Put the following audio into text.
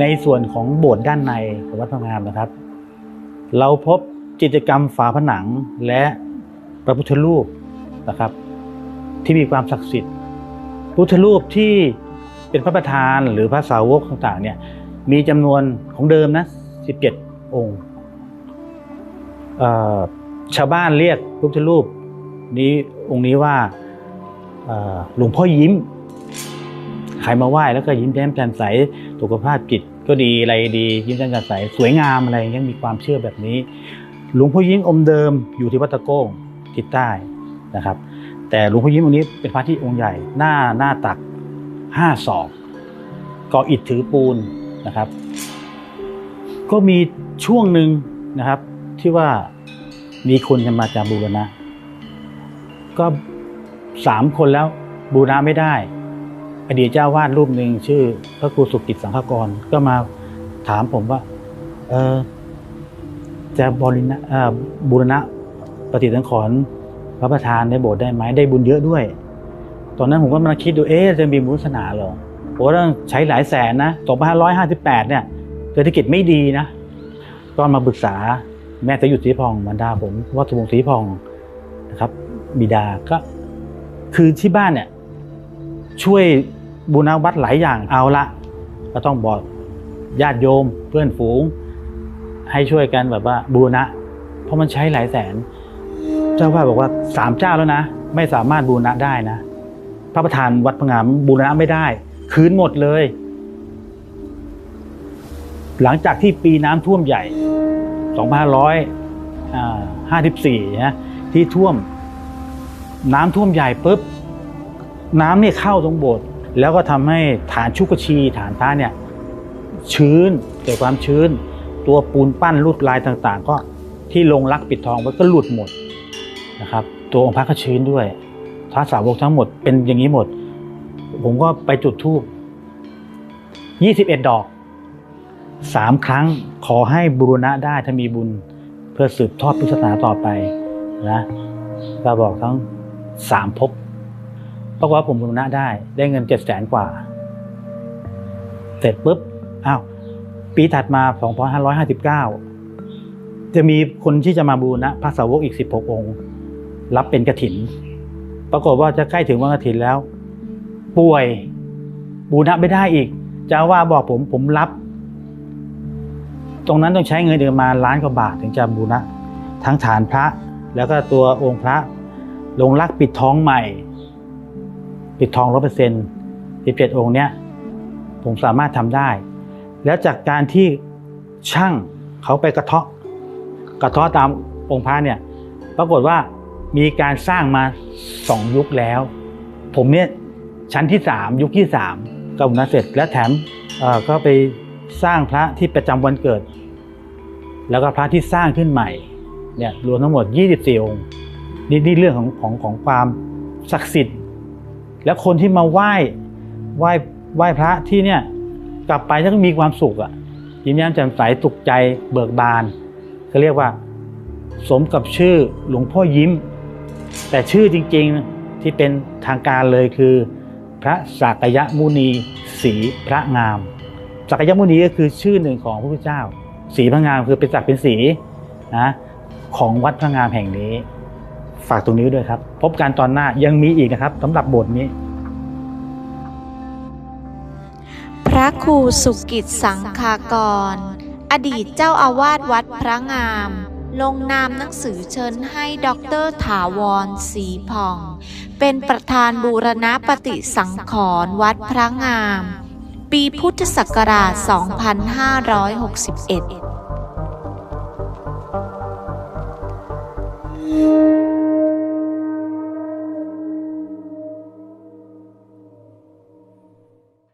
ในส่วนของโบสถ์ด้านในของวัดพระงามนะครับ เราพบจิตรกรรมฝาผนังและพระพุทธรูปนะครับ ที่มีความศักดิ์สิทธิ์พุทธรูปที่เป็นพระประธานหรือพระสาวกต่างๆเนี่ยมีจำนวนของเดิมนะ17 องค์เอ่อชาวบ้านเรียกพุทธรูปนี้องค์นี้ว่าหลวงพ่อยิ้ม ใครมาไหว้แล้วก็ยิ้มแย้มแจ่มใสสุขภาพจิตก็ดีอะไรดียิ้มแย้มแจ่มใสสวยงามอะไรย่างมีความเชื่อแบบนี้ หลวงพ่อยิ้มองค์เดิมอยู่ที่วัดตะโก้งทิศใต้นะครับ แต่หลวงพ่อยิ้มองค์นี้เป็นพระที่องค์ใหญ่หน้าหน้าตักห้าศอกก่ออิฐถือปูนนะครับ ก็มีช่วงหนึ่งนะครับ ที่ว่ามีคนจะมาจากบูรณะ ก็สามคนแล้วบูรณะไม่ได้ อดีตเจ้าวาดรูปหนึ่งชื่อพระครูสุกิจสังฆกรก็มาถามผมว่า เออจะบริณะบูรณะปฏิสังขรณ์พระประธานในโบสถ์ได้ไหมได้บุญเยอะด้วย ตอนนั้นผมก็มาคิดดูเอ๊ะจะมีบุญวาสนาหรอโอ้ต้องใช้หลายแสนนะ2558เนี่ยเศรษฐกิจไม่ดีนะ ก็มาปรึกษาแม่ตะหยุดสีพองบรรดาผมวัดสมงสีพองนะครับ บิดาก็คือที่บ้านเนี่ย ช่วยบูรณาวัดหลายอย่างเอาละก็ต้องบอกญาติโยมเพื่อนฝูง ให้ช่วยกันแบบว่าบูรณะ เพราะมันใช้หลายแสน เจ้าว่าบอกว่าสามเจ้าแล้วนะ ไม่สามารถบูรณะได้นะ พระประธานวัดพงามบูรณะไม่ได้ คืนหมดเลย หลังจากที่ปีน้ำท่วมใหญ่2554นะที่ท่วม น้ำท่วมใหญ่ปุ๊บ น้ำเนี่ยเข้าตรงโบสถ์แล้วก็ทำให้ฐานชุกชีฐานพระเนี่ยชื้นเกิดความชื้น ตัวปูนปั้นลวดลายต่างๆ ก็ที่ลงรักปิดทองไว้ก็หลุดหมดนะครับ ตัวองค์พระก็ชื้นด้วยพระสาวกทั้งหมดเป็นอย่างนี้หมด ผมก็ไปจุดธูป21 ดอกสามครั้งขอให้บุรณะได้ถ้ามีบุญเพื่อสืบทอดพุทธศาสนาต่อไปนะก็บอกทั้งสามภพ ปรากฏว่าผมบุรณะได้ ได้เงินเจ็ดแสนกว่า เสร็จปุ๊บอ้าวปีถัดมา 2559 จะมีคนที่จะมาบูรณะพระสาวกอีก 16 องค์ รับเป็นกระถิน ปรากฏว่าจะใกล้ถึงวันกระถินแล้ว ป่วยบูรณะไม่ได้อีกเจ้าว่าบอกผมผมรับ ตรงนั้นต้องใช้เงินเดือนมาล้านกว่าบาทถึงจะบูรณะทั้งฐานพระ แล้วก็ตัวองค์พระลงรักปิดท้องใหม่ ปิดทองร้อเปอร์เซ็นต์สิบเจ็ดองค์เนี้ยผมสามารถทำได้ แล้วจากการที่ช่างเขาไปกระเทาะกระเทาะตามองค์พระเนี่ยปรากฏว่ามีการสร้างมาสองยุคแล้ว ผมเนี่ยชั้นที่สามยุคที่สามก็บุณะเสร็จ และแถมก็ไปสร้างพระที่ประจำวันเกิด แล้วก็พระที่สร้างขึ้นใหม่เนี่ยรวมทั้งหมด 24 องค์นี่นี่เรื่องของของของความศักดิ์สิทธิ์ แล้วคนที่มาไหว้ไหว้ไหว้พระที่เนี่ยกลับไปต้องมีความสุขอะยิ้มแย้มแจ่มใสสุขใจเบิกบานเขาเรียกว่า สมกับชื่อหลวงพ่อยิ้ม แต่ชื่อจริงๆที่เป็นทางการเลยคือ พระสักยมุนีศรีพระงามสักยมุนีก็คือชื่อหนึ่งของพระพุทธเจ้าสีพระงามคือเป็นศักดิ์เป็นสีนะของวัดพระงามแห่งนี้ ฝากตรงนี้ด้วยครับ พบกันตอนหน้ายังมีอีกนะครับสำหรับบทนี้ พระครูสุกิจสังคากร อดีตเจ้าอาวาสวัดพระงาม ลงนามหนังสือเชิญให้ด็อกเตอร์ถาวรศรีผ่อง เป็นประธานบูรณปฏิสังขรณ์วัดพระงาม ปีพุทธศักราช 2561